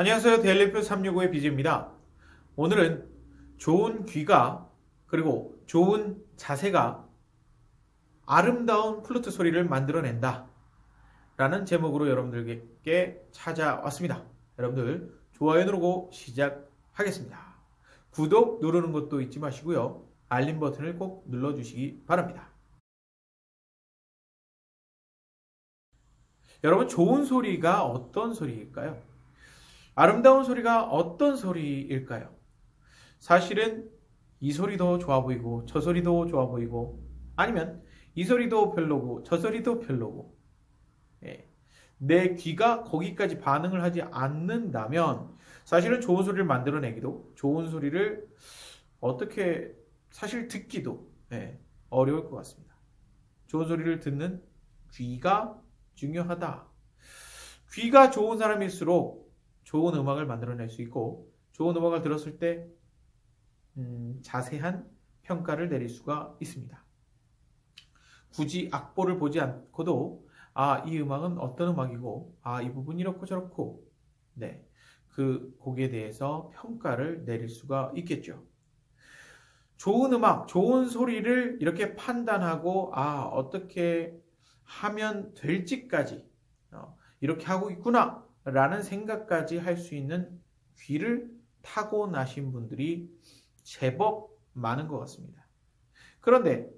안녕하세요. 데일리표 365의 비즈입니다. 오늘은 좋은 귀가 그리고 좋은 자세가 아름다운 플루트 소리를 만들어낸다. 라는 제목으로 여러분들께 찾아왔습니다. 여러분들 좋아요 누르고 시작하겠습니다. 구독 누르는 것도 잊지 마시고요. 알림 버튼을 꼭 눌러주시기 바랍니다. 여러분 좋은 소리가 어떤 소리일까요? 아름다운 소리가 어떤 소리일까요? 사실은 이 소리도 좋아 보이고 저 소리도 좋아 보이고 아니면 이 소리도 별로고 저 소리도 별로고 예. 내 귀가 거기까지 반응을 하지 않는다면 사실은 좋은 소리를 만들어내기도 좋은 소리를 어떻게 사실 듣기도 예, 어려울 것 같습니다. 좋은 소리를 듣는 귀가 중요하다. 귀가 좋은 사람일수록 좋은 음악을 만들어낼 수 있고 좋은 음악을 들었을 때 음, 자세한 평가를 내릴 수가 있습니다. 굳이 악보를 보지 않고도 아, 이 음악은 어떤 음악이고 아, 이 부분이 이렇고 저렇고 네. 그 곡에 대해서 평가를 내릴 수가 있겠죠. 좋은 음악, 좋은 소리를 이렇게 판단하고 아, 어떻게 하면 될지까지 어, 이렇게 하고 있구나 라는 생각까지 할 수 있는 귀를 타고 나신 분들이 제법 많은 것 같습니다. 그런데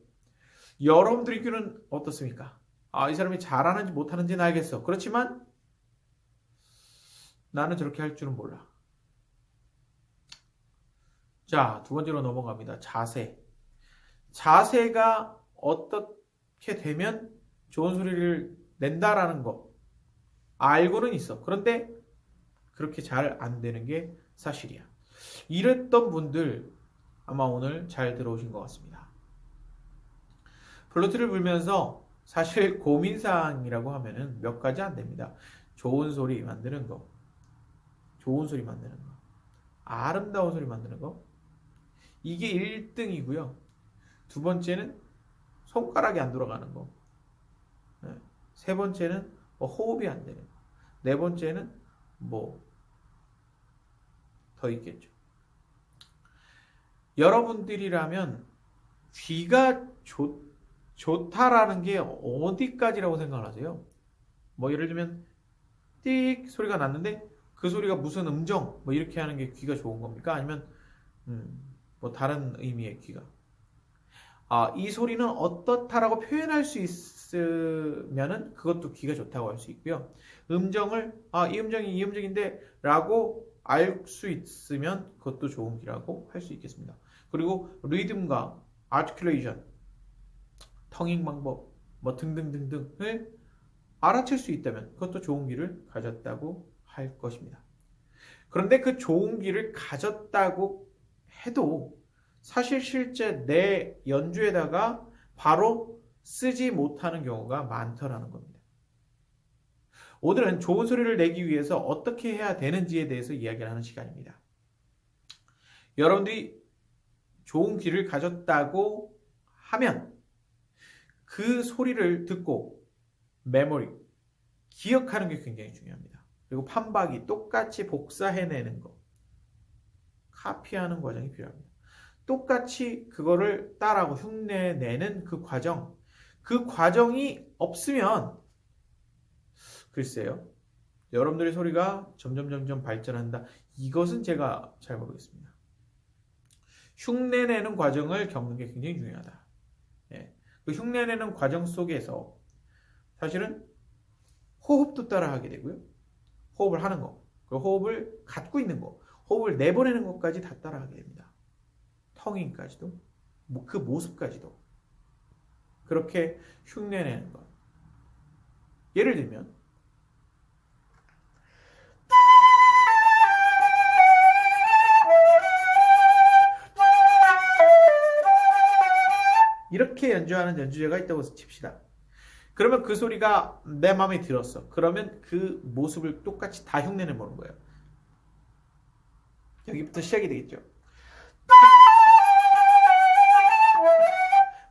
여러분들의 귀는 어떻습니까? 아, 이 사람이 잘하는지 못하는지는 알겠어. 그렇지만 나는 저렇게 할 줄은 몰라. 자, 두 번째로 넘어갑니다. 자세. 자세가 어떻게 되면 좋은 소리를 낸다라는 거 알고는 있어. 그런데 그렇게 잘 안 되는 게 사실이야. 이랬던 분들 아마 오늘 잘 들어오신 것 같습니다. 플루트를 불면서 사실 고민사항이라고 하면은 몇 가지 안 됩니다. 좋은 소리 만드는 거, 좋은 소리 만드는 거, 아름다운 소리 만드는 거, 이게 1등이고요. 두 번째는 손가락이 안 돌아가는 거, 네. 세 번째는 뭐 호흡이 안 되는 거, 네 번째는 뭐 더 있겠죠. 여러분들이라면 귀가 좋, 좋다라는 게 어디까지라고 생각을 하세요? 뭐 예를 들면 띡 소리가 났는데 그 소리가 무슨 음정 뭐 이렇게 하는 게 귀가 좋은 겁니까? 아니면 음, 뭐 다른 의미의 귀가 아, 이 소리는 어떻다라고 표현할 수 있으면은 그것도 귀가 좋다고 할 수 있고요. 음정을 아, 이 음정이 이 음정인데 라고 알 수 있으면 그것도 좋은 귀라고 할 수 있겠습니다. 그리고 리듬과 아티큘레이션, 텅잉 방법, 뭐 등등등등을 알아챌 수 있다면 그것도 좋은 귀를 가졌다고 할 것입니다. 그런데 그 좋은 귀를 가졌다고 해도 사실 실제 내 연주에다가 바로 쓰지 못하는 경우가 많더라는 겁니다. 오늘은 좋은 소리를 내기 위해서 어떻게 해야 되는지에 대해서 이야기를 하는 시간입니다. 여러분들이 좋은 귀를 가졌다고 하면 그 소리를 듣고 메모리, 기억하는 게 굉장히 중요합니다. 그리고 판박이 똑같이 복사해내는 거, 카피하는 과정이 필요합니다. 똑같이 그거를 따라하고 흉내 내는 그 과정, 그 과정이 없으면 글쎄요. 여러분들의 소리가 점점 점점 발전한다. 이것은 제가 잘 모르겠습니다. 흉내 내는 과정을 겪는 게 굉장히 중요하다. 예. 그 흉내 내는 과정 속에서 사실은 호흡도 따라 하게 되고요. 호흡을 하는 거, 그 호흡을 갖고 있는 거, 호흡을 내보내는 것까지 다 따라 하게 됩니다. 텅잉까지도, 그 모습까지도 그렇게 흉내내는 것. 예를 들면 이렇게 연주하는 연주자가 있다고 칩시다. 그러면 그 소리가 내 마음에 들었어. 그러면 그 모습을 똑같이 다 흉내내 보는 거예요. 여기부터 시작이 되겠죠.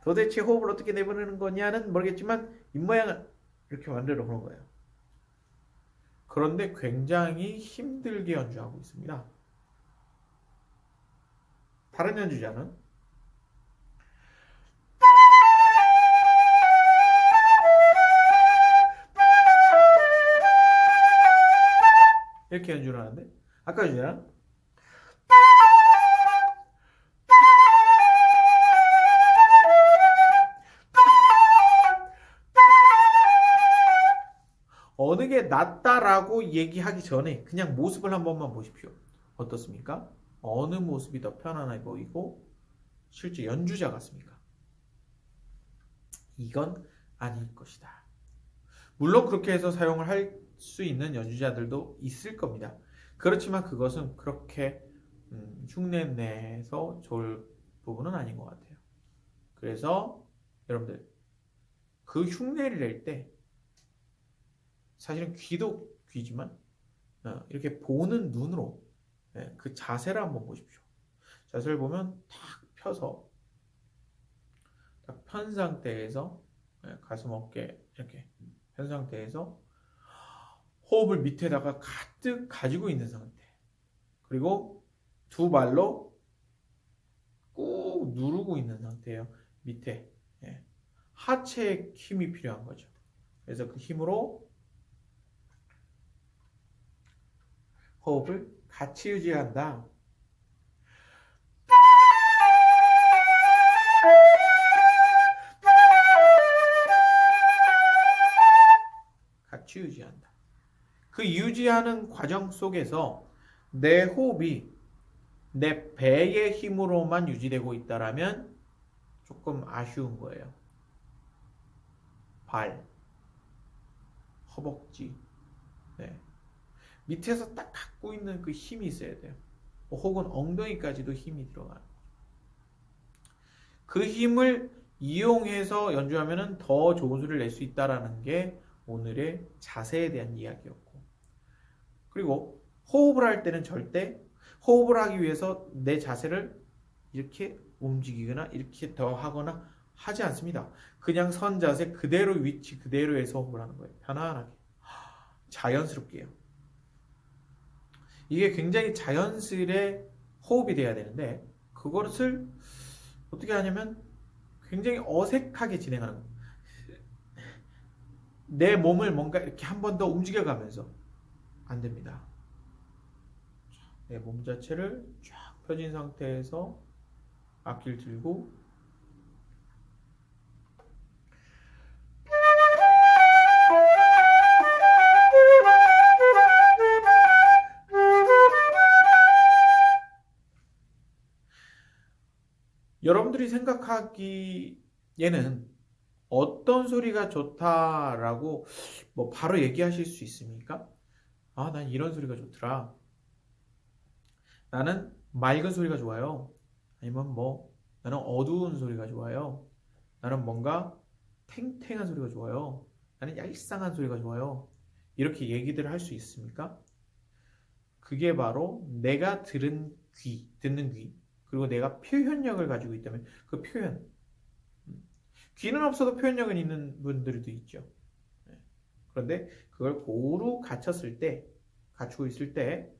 도대체 호흡을 어떻게 내보내는 거냐는 모르겠지만 입모양을 이렇게 만들어 보는 거예요. 그런데 굉장히 힘들게 연주하고 있습니다. 다른 연주자는 이렇게 연주를 하는데 아까 연주자 는 어느 게 낫다라고 얘기하기 전에 그냥 모습을 한 번만 보십시오. 어떻습니까? 어느 모습이 더 편안해 보이고 실제 연주자 같습니까? 이건 아닐 것이다. 물론 그렇게 해서 사용을 할 수 있는 연주자들도 있을 겁니다. 그렇지만 그것은 그렇게 음, 흉내 내서 좋을 부분은 아닌 것 같아요. 그래서 여러분들 그 흉내를 낼 때 사실은 귀도 귀지만 어, 이렇게 보는 눈으로 예, 그 자세를 한번 보십시오. 자세를 보면 탁 펴서 딱 편 상태에서 예, 가슴 어깨 이렇게 편 상태에서 호흡을 밑에다가 가득 가지고 있는 상태. 그리고 두 발로 꾹 누르고 있는 상태예요. 밑에 예. 하체에 힘이 필요한 거죠. 그래서 그 힘으로 호흡을 같이 유지한다. 같이 유지한다. 그 유지하는 과정 속에서 내 호흡이 내 배의 힘으로만 유지되고 있다라면 조금 아쉬운 거예요. 발, 허벅지, 네. 밑에서 딱 갖고 있는 그 힘이 있어야 돼요. 혹은 엉덩이까지도 힘이 들어가는 거죠. 그 힘을 이용해서 연주하면 더 좋은 소리를 낼 수 있다라는 게 오늘의 자세에 대한 이야기였고 그리고 호흡을 할 때는 절대 호흡을 하기 위해서 내 자세를 이렇게 움직이거나 이렇게 더 하거나 하지 않습니다. 그냥 선 자세 그대로 위치 그대로에서 호흡을 하는 거예요. 편안하게. 자연스럽게요. 이게 굉장히 자연스레 호흡이 돼야 되는데 그것을 어떻게 하냐면 굉장히 어색하게 진행하는 거예요. 내 몸을 뭔가 이렇게 한 번 더 움직여가면서 안 됩니다. 내 몸 자체를 쫙 펴진 상태에서 악기를 들고 여러분들이 생각하기에는 어떤 소리가 좋다라고 뭐 바로 얘기하실 수 있습니까? 아, 난 이런 소리가 좋더라. 나는 맑은 소리가 좋아요. 아니면 뭐 나는 어두운 소리가 좋아요. 나는 뭔가 탱탱한 소리가 좋아요. 나는 얄쌍한 소리가 좋아요. 이렇게 얘기들을 할 수 있습니까? 그게 바로 내가 들은 귀, 듣는 귀, 그리고 내가 표현력을 가지고 있다면 그 표현. 귀는 없어도 표현력은 있는 분들도 있죠. 네. 그런데 그걸 고루 갖췄을 때, 갖추고 있을 때,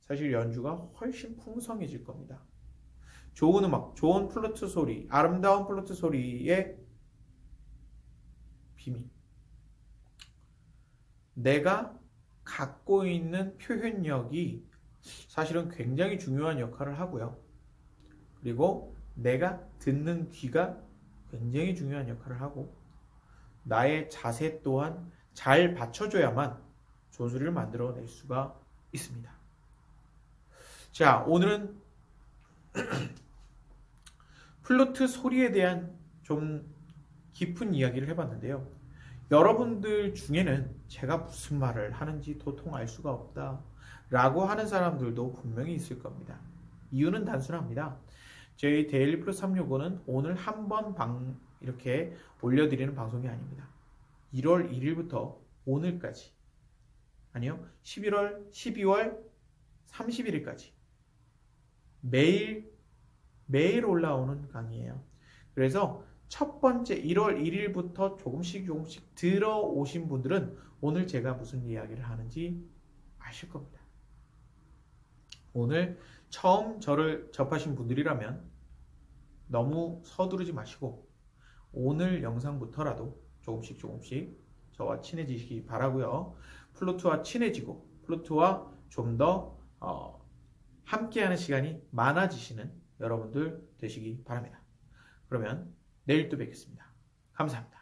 사실 연주가 훨씬 풍성해질 겁니다. 좋은 음악, 좋은 플루트 소리, 아름다운 플루트 소리의 비밀. 내가 갖고 있는 표현력이 사실은 굉장히 중요한 역할을 하고요. 그리고 내가 듣는 귀가 굉장히 중요한 역할을 하고 나의 자세 또한 잘 받쳐줘야만 좋은 소리를 만들어낼 수가 있습니다. 자, 오늘은 플루트 소리에 대한 좀 깊은 이야기를 해봤는데요. 여러분들 중에는 제가 무슨 말을 하는지 도통 알 수가 없다 라고 하는 사람들도 분명히 있을 겁니다. 이유는 단순합니다. 저희 데일리 플러스 365는 오늘 한 번 방 이렇게 올려드리는 방송이 아닙니다. 1월 1일부터 오늘까지 아니요 11월 12월 31일까지 매일 매일 올라오는 강의예요. 그래서 첫 번째 1월 1일부터 조금씩 조금씩 들어오신 분들은 오늘 제가 무슨 이야기를 하는지 아실 겁니다. 오늘 처음 저를 접하신 분들이라면 너무 서두르지 마시고 오늘 영상부터라도 조금씩 조금씩 저와 친해지시기 바라고요. 플루트와 친해지고 플루트와 좀더 어, 함께하는 시간이 많아지시는 여러분들 되시기 바랍니다. 그러면 내일 또 뵙겠습니다. 감사합니다.